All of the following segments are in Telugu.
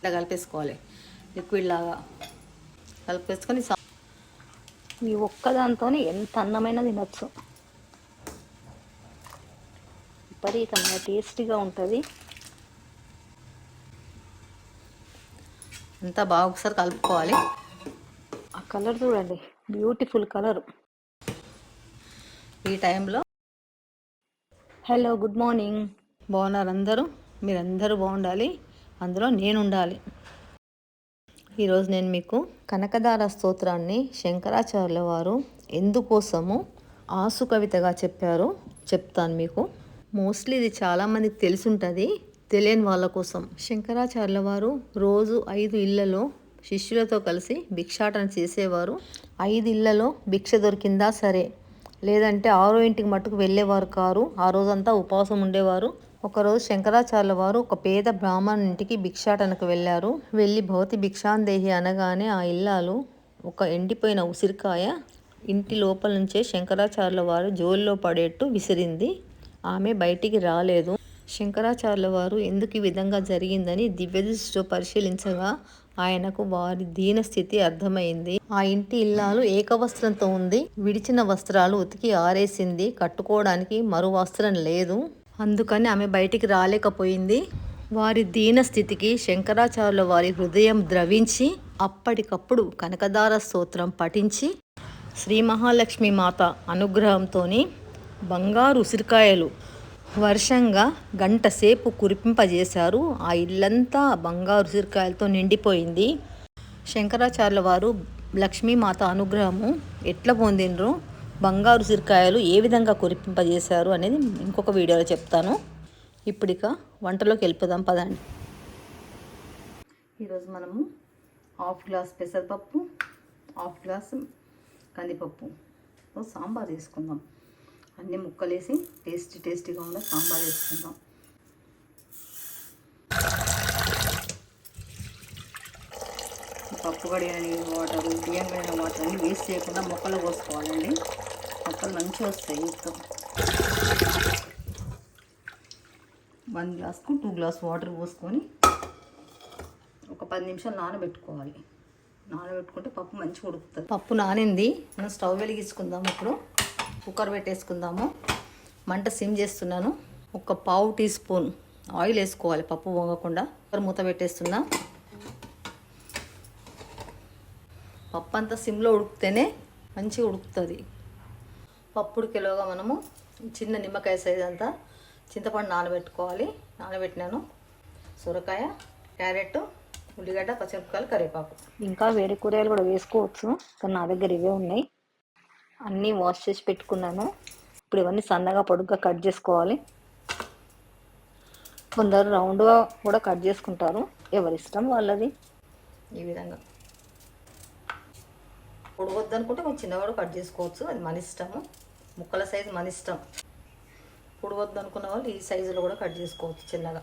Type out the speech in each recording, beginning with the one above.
ఇలా కలిపేసుకోవాలి. లిక్విడ్ లాగా. కలిపేసుకొని ఈ ఒక్కదాంతోనే ఎంత అందమైన తినచ్చు. విపరీతంగా టేస్టీగా ఉంటుంది. అంతా బాగా ఒకసారి కలుపుకోవాలి. ఆ కలర్ చూడండి. Beautiful colour. ఈ టైంలో హలో గుడ్ మార్నింగ్ బాగున్నారు అందరూ మీరందరూ బాగుండాలి. అందులో నేను ఉండాలి ఈరోజు నేను మీకు కనకదార స్తోత్రాన్ని శంకరాచార్యుల వారు ఎందుకోసము ఆసు కవితగా చెప్పారో చెప్తాను మీకు. మోస్ట్లీ ఇది చాలామందికి తెలిసి ఉంటుంది తెలియని వాళ్ళ కోసం. శంకరాచార్యుల వారు రోజు ఐదు ఇళ్ళలో శిష్యులతో కలిసి భిక్షాటన చేసేవారు. ఐదు ఇళ్ళలో భిక్ష దొరికిందా సరే లేదంటే ఆరో ఇంటికి మట్టుకు వెళ్ళేవారు కారు ఆ రోజంతా ఉపవాసం ఉండేవారు. ఒకరోజు శంకరాచార్యుల వారు ఒక పేద బ్రాహ్మణ్ ఇంటికి భిక్షాటనకు వెళ్ళారు. వెళ్ళి భౌతి భిక్షాందేహి అనగానే ఆ ఇల్లాలు ఒక ఎండిపోయిన ఉసిరికాయ ఇంటి లోపల నుంచే శంకరాచార్యుల వారు జోల్లో పడేట్టు విసిరింది. ఆమె బయటికి రాలేదు. శంకరాచార్యుల వారు ఎందుకు ఈ విధంగా జరిగిందని దివ్యదృష్టితో పరిశీలించగా ఆయనకు వారి దీన స్థితి అర్థమైంది. ఆ ఇంటి ఇల్లాలు ఏకవస్త్రంతో ఉంది. విడిచిన వస్త్రాలు ఉతికి ఆరేసింది. కట్టుకోవడానికి మరో వస్త్రం లేదు. అందుకని ఆమె బయటికి రాలేకపోయింది. వారి దీన స్థితికి శంకరాచార్యుల వారి హృదయం ద్రవించి అప్పటికప్పుడు కనకదార స్తోత్రం పఠించి శ్రీ మహాలక్ష్మి మాత అనుగ్రహంతోని బంగారు ఉసిరికాయలు వర్షంగా గంట సేపు కురిపింపజేశారు. ఆ ఇల్లంతా బంగారు ఉసిరికాయలతో నిండిపోయింది. శంకరాచార్యుల వారు లక్ష్మీమాత అనుగ్రహము ఎట్లా పొందినరు బంగారు సిరికాయలు ఏ విధంగా కురిపింపజేశారు అనేది ఇంకొక వీడియోలో చెప్తాను. ఇప్పుడిక వంటలోకి వెళ్ళిపోదాం పదండి. ఈరోజు మనము హాఫ్ గ్లాస్ పెసరపప్పు హాఫ్ గ్లాస్ కందిపప్పు. సాంబార్ చేసుకుందాం అన్ని ముక్కలేసి టేస్టీ టేస్టీగా ఉన్న సాంబార్ చేసుకుందాం పప్పు కడిగిన వాటర్ బియ్యం కడిగిన వాటర్ అన్ని వేస్ట్ చేయకుండా మొక్కలు పోసుకోవాలండి మొక్కలు మంచిగా వస్తాయి మొత్తం. వన్ గ్లాస్కు టూ గ్లాస్ వాటర్ పోసుకొని ఒక పది నిమిషాలు నానబెట్టుకోవాలి. నానబెట్టుకుంటే పప్పు మంచిగా ఉడుకుతుంది. పప్పు నానింది. మనం స్టవ్ వెలిగించుకుందాం ఇప్పుడు. కుక్కర్ పెట్టేసుకుందాము. మంట సిమ్ చేస్తున్నాను. ఒక పావు టీ స్పూన్ ఆయిల్ వేసుకోవాలి పప్పు పొంగకుండా కుక్కర్ మూత పెట్టేస్తున్నా. పప్పు అంతా సిమ్లో ఉడికితేనే మంచిగా ఉడుకుతుంది. పప్పు ఉడికేలోగా మనము చిన్న నిమ్మకాయ సైజ్ అంతా చింతపండు నానబెట్టుకోవాలి. నానబెట్టినాను. సొరకాయ క్యారెట్ ఉల్లిగడ్డ పచ్చిమిరపకాయలు కరివేపాకు. ఇంకా వేరే కూరగాయలు కూడా వేసుకోవచ్చు కానీ నా దగ్గర ఇవే ఉన్నాయి. అన్నీ వాష్ చేసి పెట్టుకున్నాను. ఇప్పుడు ఇవన్నీ సన్నగా పొడుగ్గా కట్ చేసుకోవాలి. కొందరు రౌండ్గా కూడా కట్ చేసుకుంటారు. ఎవరి ఇష్టం వాళ్ళది. ఈ విధంగా. పొడవద్దు అనుకుంటే కొంచెం చిన్నవాడు కట్ చేసుకోవచ్చు. అది మన ఇష్టము. ముక్కల సైజు మన ఇష్టం. పొడవద్దు అనుకున్న వాళ్ళు ఈ సైజులో కూడా కట్ చేసుకోవచ్చు చిన్నగా.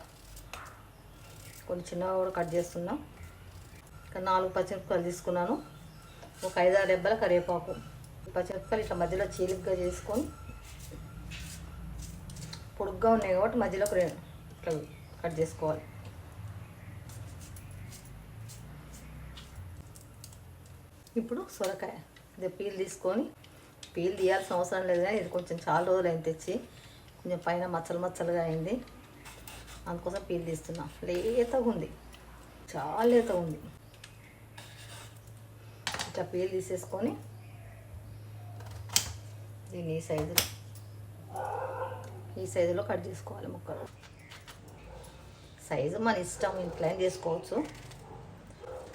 కొన్ని చిన్నగా కూడా కట్ చేస్తున్నాం. ఇంకా నాలుగు పచ్చిమిరపకాయలు తీసుకున్నాను. ఒక ఐదారు డెబ్బల కరివేపాకు. పచ్చిమిరపకాయలు ఇట్లా మధ్యలో చీలికగా చేసుకొని పొడుగ్గా ఉన్నాయి కాబట్టి మధ్యలో ఇట్లా కట్ చేసుకోవాలి. ఇప్పుడు సొరకాయ. ఇది పీల్ తీసుకొని పీల్ తీయాల్సిన అవసరం లేదు కానీ ఇది కొంచెం చాలా రోజులు అయింది తెచ్చి. కొంచెం పైన మచ్చలు మచ్చలుగా అయింది. అందుకోసం పీల్ తీస్తున్నా. లేతగా ఉంది. చాలా లేతగా ఉంది. ఇట్లా పీల్ తీసేసుకొని దీన్ని ఈ సైజులో ఈ సైజులో కట్ చేసుకోవాలి ముక్కలు. సైజు మన ఇష్టం ఇంట్లో చేసుకోవచ్చు.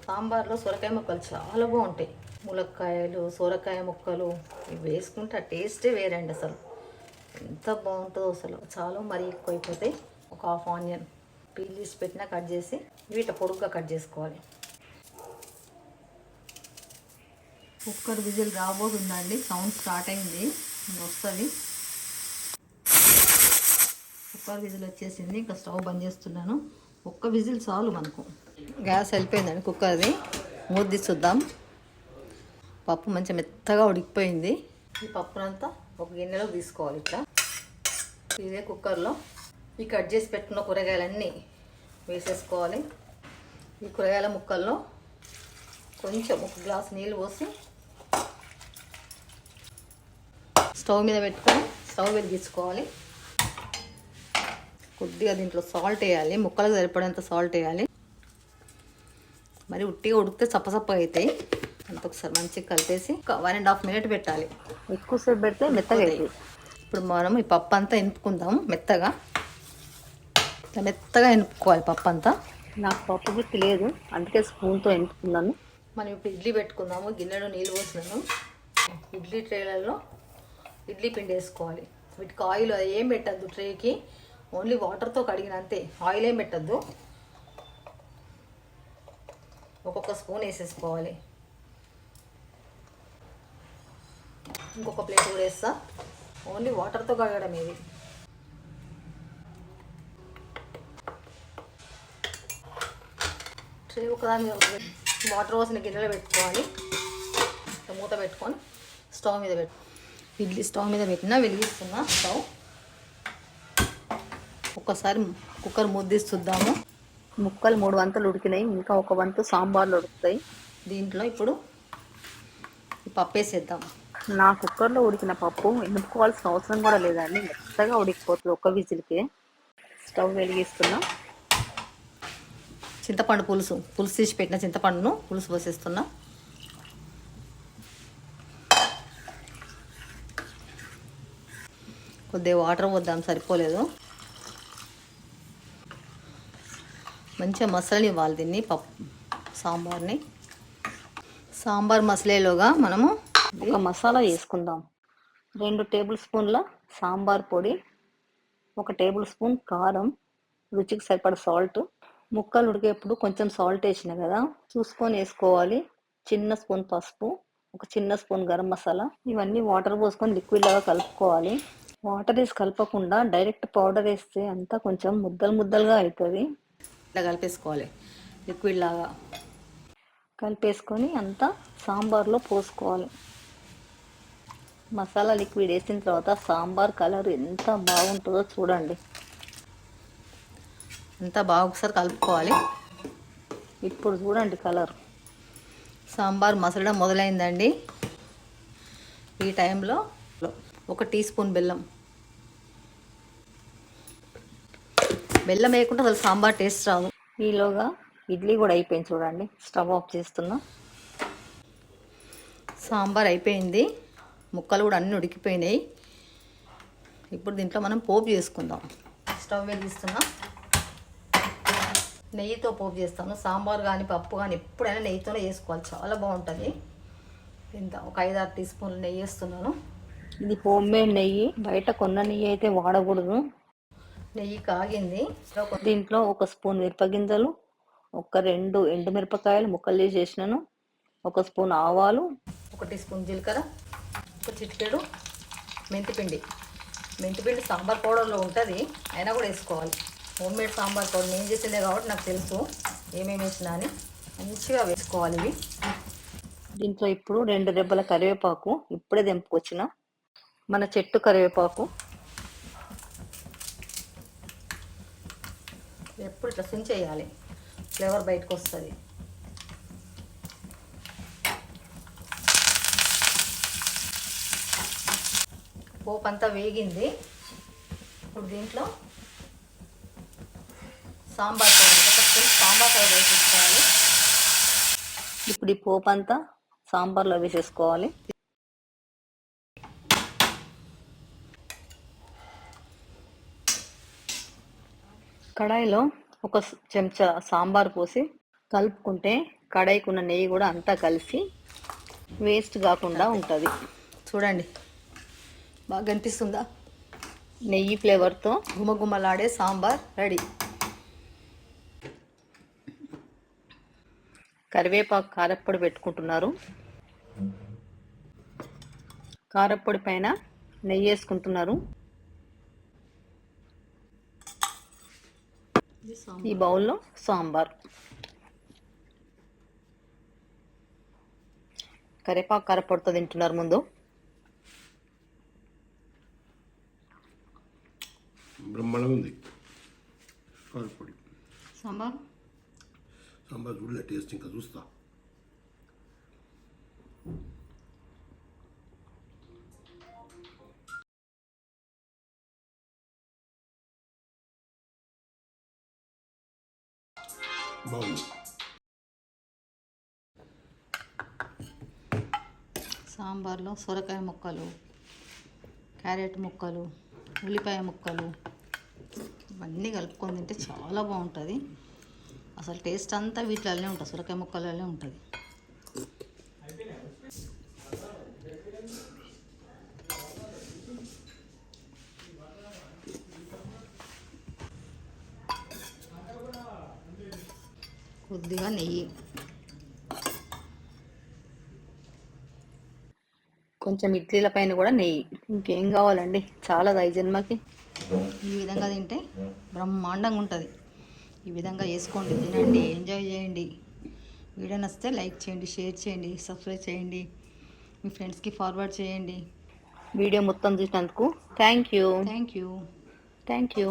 సాంబార్లో సొరకాయ ముక్కలు చాలా బాగుంటాయి. ములక్కాయలు సొరకాయ ముక్కలు ఇవి వేసుకుంటే ఆ టేస్టే వేరండి అసలు. ఎంత బాగుంటుందో అసలు. చాలా మరీ ఎక్కువ అయిపోతే ఒక హాఫ్ ఆనియన్ పీలీస్ పెట్టినా కట్ చేసి వీట పొడుగ్గా కట్ చేసుకోవాలి. కుక్కర్ విజిల్ రాబోతుందండి. సౌండ్ స్టార్ట్ అయింది. వస్తుంది. కుక్కర్ విజిల్ వచ్చేసింది. ఇంకా స్టవ్ బంద్ చేస్తున్నాను. ఒక్క విజిల్ చాలు మనకు. గ్యాస్ వెళ్ళిపోయిందండి కుక్కర్ది. మూత చూద్దాం. పప్పు మంచిగా మెత్తగా ఉడికిపోయింది. ఈ పప్పునంతా ఒక గిన్నెలో తీసుకోవాలి ఇట్లా. ఇదే కుక్కర్లో ఈ కట్ చేసి పెట్టుకున్న కూరగాయలన్నీ వేసేసుకోవాలి. ఈ కూరగాయల ముక్కల్లో కొంచెం ఒక గ్లాస్ నీళ్ళు పోసి స్టవ్ మీద పెట్టుకొని స్టవ్ వెలిగించుకోవాలి. కొద్దిగా దీంట్లో సాల్ట్ వేయాలి. ముక్కలకు సరిపడేంత సాల్ట్ వేయాలి. మరి ఉట్టిగా ఉడికితే చప్పసప్పగా అవుతాయి. అంత ఒకసారి మంచిగా కలిపేసి ఒక వన్ అండ్ హాఫ్ మినిట్ పెట్టాలి. ఎక్కువసేపు పెడితే మెత్తగా ఇప్పుడు మనం ఈ పప్పు అంతా ఎనుపుకుందాం మెత్తగా. మెత్తగా ఎనుపుకోవాలి పప్పు అంతా. నాకు పప్పు గుత్తి లేదు అందుకే స్పూన్తో ఎంపుకున్నాను. మనం ఇప్పుడు ఇడ్లీ పెట్టుకుందాము గిన్నెలో నీళ్ళు పోసినాను ఇడ్లీ ట్రేలలో ఇడ్లీ పిండి వేసుకోవాలి. వీటికి ఆయిల్ ఏం పెట్టద్దు ట్రేకి ఓన్లీ వాటర్తో కడిగిన అంతే. ఆయిల్ ఏం పెట్టద్దు. ఒక్కొక్క స్పూన్ వేసేసుకోవాలి. ఇంకొక ప్లేట్ కూడా వేస్తా. ఓన్లీ వాటర్తో కడగడం ఇది. ట్రే ఒకదాని వాటర్ పోసిన గిన్నెలో పెట్టుకోవాలి. మూత పెట్టుకొని స్టవ్ మీద పెట్టు. ఇడ్లీ స్టవ్ మీద పెట్టినా వెలిగిస్తున్నా స్టవ్. ఒక్కసారి కుక్కర్ ముద్దిసి చూద్దాము. ముక్కలు మూడు వంతులు ఉడికినాయి. ఇంకా ఒక వంతు సాంబార్లు ఉడుకుతాయి. దీంట్లో ఇప్పుడు పప్పేసేద్దాం పప్పు వేసేద్దాం. నా కుక్కర్లో ఉడికిన పప్పు ఎనుపుకోవాల్సిన అవసరం కూడా లేదండి. మెత్తగా ఉడికిపోతుంది ఒక్క విజిల్కే. స్టవ్ వెలిగిస్తున్నా. చింతపండు పులుసు పులుసు తీసి పెట్టిన చింతపండును పులుసు పోసేస్తున్నా. కొద్దిగా వాటర్ వద్దాం సరిపోలేదు. మంచిగా మసాలా ఇవ్వాలి దీన్ని పప్పు సాంబార్ని. సాంబార్ మసలేలోగా మనము ఒక మసాలా వేసుకుందాం. రెండు టేబుల్ స్పూన్ల సాంబార్ పొడి ఒక టేబుల్ స్పూన్ కారం రుచికి సరిపడ సాల్ట్. ముక్కలు ఉడికేప్పుడు కొంచెం సాల్ట్ వేసిన కదా చూసుకొని వేసుకోవాలి. చిన్న స్పూన్ పసుపు ఒక చిన్న స్పూన్ గరం మసాలా. ఇవన్నీ వాటర్ పోసుకొని లిక్విడ్ లాగా కలుపుకోవాలి. వాటర్ వేసి కలపకుండా డైరెక్ట్ పౌడర్ వేస్తే అంతా కొంచెం ముద్దలు ముద్దలుగా అవుతుంది. ఇట్లా కలిపేసుకోవాలి లిక్విడ్ లాగా. కలిపేసుకొని అంతా సాంబార్లో పోసుకోవాలి. మసాలా లిక్విడ్ వేసిన తర్వాత సాంబార్ కలర్ ఎంత బాగుంటుందో చూడండి. ఎంత బాగా ఒకసారి కలుపుకోవాలి. ఇప్పుడు చూడండి కలర్. సాంబార్ మసలడం మొదలైందండి. ఈ టైంలో ఒక టీ స్పూన్ బెల్లం. బెల్లం వేయకుండా అసలు సాంబార్ టేస్ట్ రాదు. ఈలోగా ఇడ్లీ కూడా అయిపోయింది చూడండి. స్టవ్ ఆఫ్ చేస్తున్నా. సాంబార్ అయిపోయింది. ముక్కలు కూడా అన్నీ ఉడికిపోయినాయి. ఇప్పుడు దీంట్లో మనం పోపు చేసుకుందాం. స్టవ్ వెలిగిస్తున్నా నెయ్యితో పోపు చేస్తాను. సాంబార్ కానీ పప్పు కానీ ఎప్పుడైనా నెయ్యితోనే చేసుకోవాలి. చాలా బాగుంటుంది. ఇంత ఒక ఐదు ఆరు టీ స్పూన్లు నెయ్యి వేస్తున్నాను. ఇది హోమ్ మేడ్ నెయ్యి. బయట కొన్న నెయ్యి అయితే వాడకూడదు. నెయ్యి కాగింది. దీంట్లో ఒక స్పూన్ మిరపగింజలు ఒక రెండు ఎండుమిరపకాయలు ముక్కలు చేసి వేసినాను ఒక స్పూన్ ఆవాలు. ఒక టీ స్పూన్ జీలకర్ర. ఒక చిటికెడు మెంతిపిండి. మెంతిపిండి సాంబార్ పౌడర్లో ఉంటుంది. అయినా కూడా వేసుకోవాలి. హోమ్ మేడ్ సాంబార్ పౌడర్ నేను చేసిందే కాబట్టి నాకు తెలుసు ఏమేమి వేసినా అని. మంచిగా వేసుకోవాలి ఇవి. దీంట్లో ఇప్పుడు రెండు రెబ్బల కరివేపాకు ఇప్పుడే తెంపుకొచ్చిన. మన చెట్టు కరివేపాకు. ఎప్పుడు ఇట్లా చేయాలి. ఫ్లేవర్ బయటకు వస్తుంది. పోపు అంతా వేగింది. ఇప్పుడు దీంట్లో సాంబార్ పౌడర్ సాంబార్ పౌడర్ వేసేసుకోవాలి. ఇప్పుడు ఈ పోపు అంతా సాంబార్లో వేసేసుకోవాలి. కడాయిలో ఒక చెంచా సాంబార్ పోసి కలుపుకుంటే కడాయికి ఉన్న నెయ్యి కూడా అంతా కలిసి వేస్ట్ కాకుండా ఉంటుంది. చూడండి. బాగా కనిపిస్తుందా నెయ్యి ఫ్లేవర్తో గుమగుమలాడే సాంబార్ రెడీ. కరివేపాకు కారప్పొడి పెట్టుకుంటున్నారు. కారప్పొడి పైన నెయ్యి వేసుకుంటున్నారు. ఈ బౌల్లో సాంబార్. కరివేపాకు కారప్పొడితో తింటున్నారు ముందు. బ్రహ్మాండంగా ఉంది. కారపొడి సాంబార్? సాంబార్ చూడలే టేస్ట్ ఇంకా చూస్తా. బాగుంది. సాంబార్లో సొరకాయ ముక్కలు క్యారెట్ ముక్కలు ఉల్లిపాయ ముక్కలు ఇవన్నీ కలుపుకొని తింటే చాలా బాగుంటుంది. అసలు టేస్ట్ అంతా వీటిలోనే ఉంటుంది. సొరకాయ ముక్కలలోనే ఉంటుంది. కొద్దిగా నెయ్యి. కొంచెం ఇడ్లీల పైన కూడా నెయ్యి. ఇంకేం కావాలండి? చాలా ఈ జన్మకి. ఈ విధంగా తింటే బ్రహ్మాండంగా ఉంటుంది. ఈ విధంగా వేసుకోండి తినండి ఎంజాయ్ చేయండి. వీడియో నచ్చితే లైక్ చేయండి షేర్ చేయండి సబ్స్క్రైబ్ చేయండి. మీ ఫ్రెండ్స్కి ఫార్వర్డ్ చేయండి. వీడియో మొత్తం చూసినందుకు thank you. Thank you. Thank you.